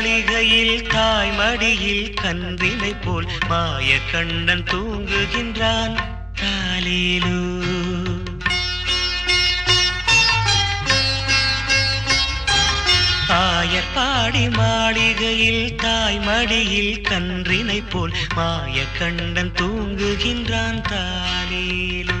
மாளிகையில் தாய்மடியில் கன்றினை போல் மாய கண்ணன் தூங்குகின்றான். காலேலூ. ஆயர் பாடி மாளிகையில் தாய்மடியில் கன்றினை போல் மாய கண்ணன் தூங்குகின்றான். தாலேலூ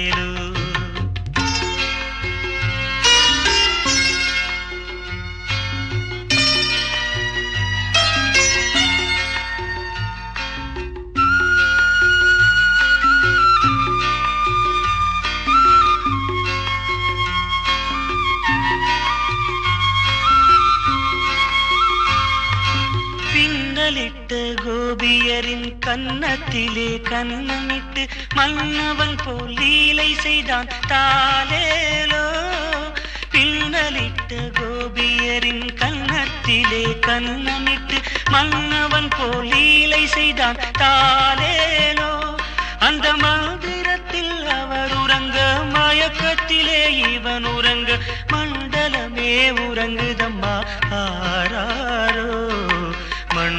பின்னலிட்டு கோபியரின் கன்னத்திலே கண்ணமிட்டு மன்னவன் போல் லீலை செய்தான் தாலேலோ பின்னலிட்ட கோபியரின் கன்னத்திலே கண்ணமிட்டு மன்னவன் போல் லீலை செய்தான் தாலேலோ அந்த மந்திரத்தில் அவர் உறங்க மயக்கத்திலே இவன் உறங்க மண்டலமே உறங்குதம்மா ஆரா.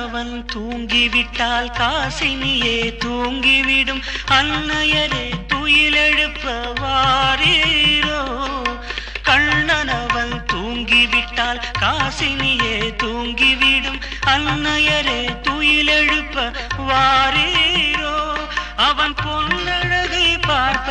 கண்ணனவன் தூங்கிவிட்டால் காசினியே தூங்கிவிடும். அன்னையரே துயிலெழுப்ப வாரீரோ? கண்ணனவன் தூங்கிவிட்டால் காசினியே தூங்கிவிடும். அன்னையரே துயிலெழுப்ப வாரீரோ? அவன் பொன்னழகை பார்ப்ப